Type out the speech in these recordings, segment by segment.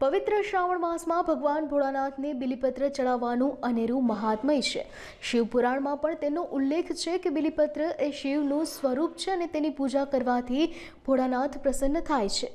પવિત્ર શ્રાવણ માસમાં ભગવાન ભોળાનાથને બિલીપત્ર ચડાવવાનું અનેરું મહાત્મય છે. શિવપુરાણમાં પણ તેનો ઉલ્લેખ છે કે બિલીપત્ર એ શિવનું સ્વરૂપ છે અને તેની પૂજા કરવાથી ભોળાનાથ પ્રસન્ન થાય છે.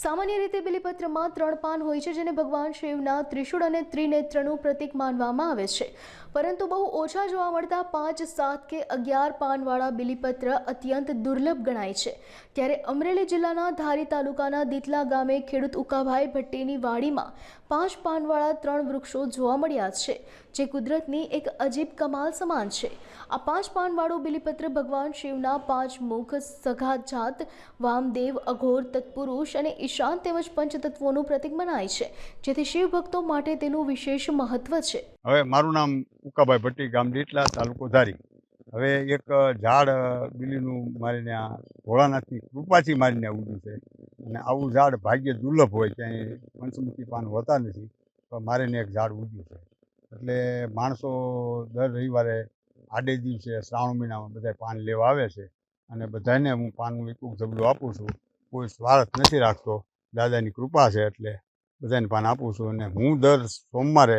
સામાન્ય રીતે બિલીપત્રમાં ત્રણ પાન હોય છે, જેને ભગવાન શિવના ત્રિશૂળ અને ત્રિનેત્રનું પ્રતીક માનવામાં આવે છે. પરંતુ બહુ ઓછા જોવા મળતા પાંચ, સાત કે અગિયાર પાનવાળા બિલીપત્ર અત્યંત દુર્લભ ગણાય છે. ત્યારે અમરેલી જિલ્લાના ધારી તાલુકાના દીતલા ગામે ખેડૂત ઉકાભાઈ ભટ્ટીની વાડીમાં પાંચ પાનવાળા ત્રણ વૃક્ષો જોવા મળ્યા છે, જે કુદરતની એક અજીબ કમાલ સમાન છે. આ પાંચ પાનવાળું બિલીપત્ર ભગવાન શિવના પાંચ મુખ સઘા જાત, વામદેવ, અઘોર, તત્પુરુષ અને ઈશાન તેમજ પંચતત્વોનું પ્રતીક મનાય છે. જેથી શિવ ભક્તો માટે તેનું વિશેષ મહત્વ છે. હવે મારું નામ ઉકાભાઈ ભટ્ટી, ગામ ડીટલા તાલુકો ધારી. હવે એક ઝાડ બિલીનું મારીને આ ભોળાનાથની કૃપાથી મારીને ઉગ્યું છે. અને આવું ઝાડ ભાગ્ય દુર્લભ હોય ત્યાં પંચમુખી પાન હોતા નથી પણ મારીને એક ઝાડ ઉગ્યું છે. એટલે માણસો દર રવિવારે આડે દિવસે શ્રાવણ મહિનામાં બધા પાન લેવા આવે છે. અને બધાને હું પાનનું એક ઝબલું આપું છું. કોઈ સ્વાર્થ નથી રાખતો. દાદાની કૃપા છે એટલે બધાને પાન આપું છું અને હું દર સોમવારે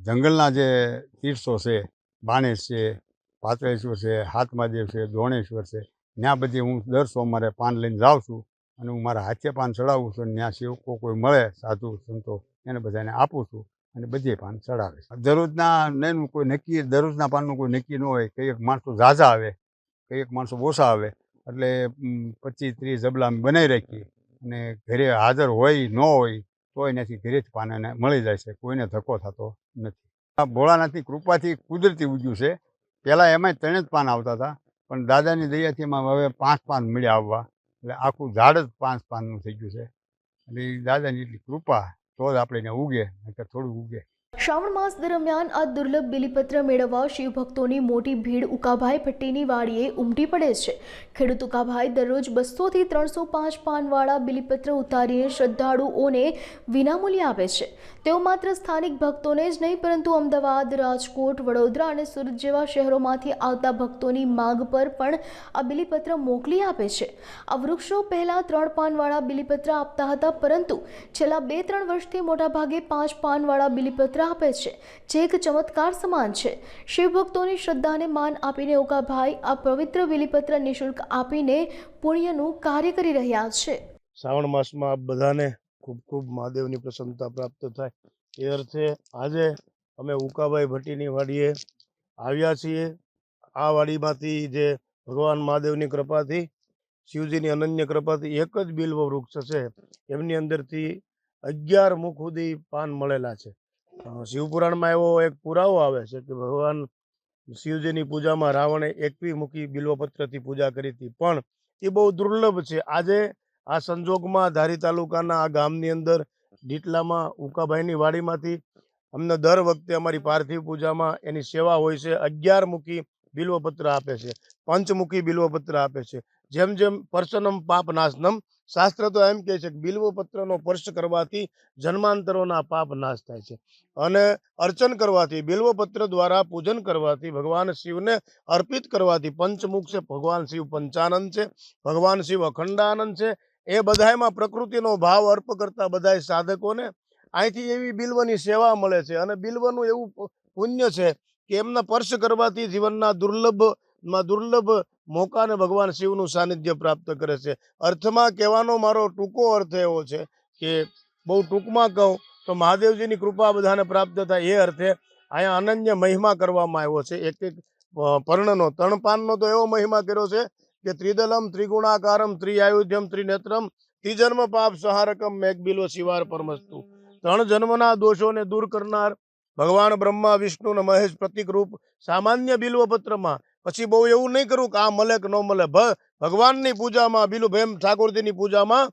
જંગલના જે તીર્થો છે, બાણેશ છે, પાત્રેશ્વર છે, હાથમાદેવ છે દોણેશ્વર છે ત્યાં બધી હું દર સોમવારે પાન લઈને જાઉં છું અને હું મારા હાથે પાન ચડાવું છું અને ત્યાં સેવકો કોઈ મળે સાધુ સંતો એને બધાને આપું છું અને બધે પાન ચડાવે છે. દરરોજના નહીં કોઈ નક્કી, દરરોજના પાનનું કોઈ નક્કી ન હોય, કંઈક માણસો ઝાઝા આવે, કંઈક માણસો ઓછા આવે, એટલે પચીસ, ત્રીસ જબલા અમે બનાવી રાખીએ. અને ઘરે હાજર હોય, ન હોય, તોય એનાથી ઘરે જ પાન એને મળી જાય છે. કોઈને ધક્કો થતો નથી. ભોળાનાથની કૃપાથી કુદરતી ઉગ્યું છે. પહેલાં એમાંય ત્રણે જ પાન આવતા હતા, પણ દાદાની દયાથી એમાં હવે પાંચ પાન મળ્યા આવવા. એટલે આખું ઝાડ જ પાંચ પાનનું થઈ ગયું છે. એટલે દાદાની એટલી કૃપા, તો જ આપણે એને ઉગે, નહીંતર થોડું ઉગે. શ્રાવણ માસ દરમિયાન આ દુર્લભ બિલીપત્ર મેળવવા શિવભક્તોની મોટી ભીડ ઉકાભાઈ ભટ્ટીની વાડીએ ઉમટી પડે છે. ખેડૂત ઉકાભાઈ દરરોજ બસોથી ત્રણસો પાંચ પાનવાળા બિલીપત્ર ઉતારીને શ્રદ્ધાળુઓને વિનામૂલ્યે આપે છે. તેઓ માત્ર સ્થાનિક ભક્તોને જ નહીં, પરંતુ અમદાવાદ, રાજકોટ, વડોદરા અને સુરત જેવા શહેરોમાંથી આવતા ભક્તોની માગ પર પણ આ બિલીપત્ર મોકલી આપે છે. આ વૃક્ષો પહેલાં ત્રણ પાનવાળા બિલીપત્ર આપતા હતા, પરંતુ છેલ્લા બે ત્રણ વર્ષથી મોટાભાગે પાંચ પાનવાળા બિલીપત્ર આપે છે. જે એક ચમત્કાર સમાન છે. શિવભક્તોની શ્રદ્ધાને માન આપીને ઓકાભાઈ આ પવિત્ર બિલીપત્ર નિઃશુલ્ક આપીને પુણ્યનું કાર્ય કરી રહ્યા છે. શ્રાવણ માસમાં આપ બધાને ખૂબ ખૂબ મહાદેવની પ્રસન્નતા પ્રાપ્ત થાય. એ અર્થે આજે અમે ઉકાભાઈ ભટ્ટીની વાડીએ આવ્યા છીએ. આ વાડીમાંથી જે ભગવાન મહાદેવની કૃપાથી, શિવજીની અનન્ય કૃપાથી એક જ બિલ્વ વૃક્ષ છે. એમની અંદરથી અગિયાર મુખ સુધી પાન મળેલા છે. શિવપુરાણમાં એવો એક પુરાવો આવે છે કે ભગવાન શિવજીની પૂજામાં રાવણે એકવી મૂકી બિલ્વપત્રથી પૂજા કરી હતી. પણ એ બહુ દુર્લભ છે. આજે આ સંજોગમાં ધારી તાલુકાના આ ગામની અંદર ડીટલામાં ઉકાભાઈની વાડીમાંથી અમને દર વખતે અમારી પાર્થિવ પૂજામાં એની સેવા હોય છે. અગિયાર મુખી બિલ્વપત્ર આપે છે. પંચમુખી બિલ્વપત્ર આપે છે. જેમ જેમ પર્શનમ પાપ નાશનમ, શાસ્ત્ર તો એમ કહે છે કે બિલ્વપત્રનો સ્પર્શ કરવાથી જન્માંતરોના પાપ નાશ થાય છે. અને અર્ચન કરવાથી બિલ્વપત્ર દ્વારા પૂજન કરવાથી ભગવાન શિવને અર્પિત કરવાથી પંચમુખ છે, ભગવાન શિવ પંચાનંદ છે, ભગવાન શિવ અખંડાનંદ છે, એ બધાયમાં પ્રકૃતિનો ભાવ અર્પ કરતા બધાય સાધકોને અહીંથી એવી બિલ્વની સેવા મળે છે. અને બિલ્વનું એવું પુણ્ય છે કે એમના સ્પર્શ કરવાથી જીવનના દુર્લભમાં દુર્લભ મોકાને ભગવાન શિવનું સાનિધ્ય પ્રાપ્ત કરે છે. અર્થમાં કહેવાનો મારો ટૂંકો અર્થ એવો છે કે બહુ ટૂંકમાં કહું તો મહાદેવજીની કૃપા બધાને પ્રાપ્ત થાય એ અર્થે અહીંયા અનન્ય મહિમા કરવામાં આવ્યો છે. એક એક પર્ણનો, તણપાનનો તો એવો મહિમા કર્યો છે કે ત્રિદલમ, ત્રિગુણાકારમ, ત્રિઆયુધ્યમ, ત્રિનેત્રમ, ત્રિજન્મ પાપ સહારકમ મેઘબિલો શિવાર પરમસ્તુ. ત્રણ જન્મના દોષોને દૂર કરનાર ભગવાન બ્રહ્મા, વિષ્ણુ અને મહેશ પ્રતિક રૂપ સામાન્ય બિલ્વપત્રમાં પછી બહુ એવું નહીં કરું કે આ મળે કે ન મળે. ભગવાનની પૂજામાં, બીલું ભેમ ઠાકોરજીની પૂજામાં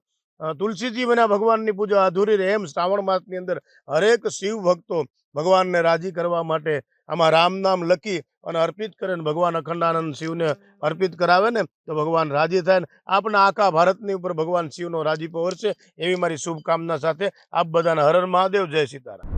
તુલસીજી વિના ભગવાનની પૂજા અધૂરી રહે. એમ શ્રાવણ માસની અંદર હરેક શિવ ભક્તો ભગવાનને રાજી કરવા માટે આમાં રામ નામ લખી અને અર્પિત કરે ને ભગવાન અખંડાનંદ શિવને અર્પિત કરાવે ને, તો ભગવાન રાજી થાય ને. આપણા આખા ભારતની ઉપર ભગવાન શિવનો રાજીપો વરસે. એવી મારી શુભકામના સાથે આપ બધાને હર હર મહાદેવ. જય સીતારામ.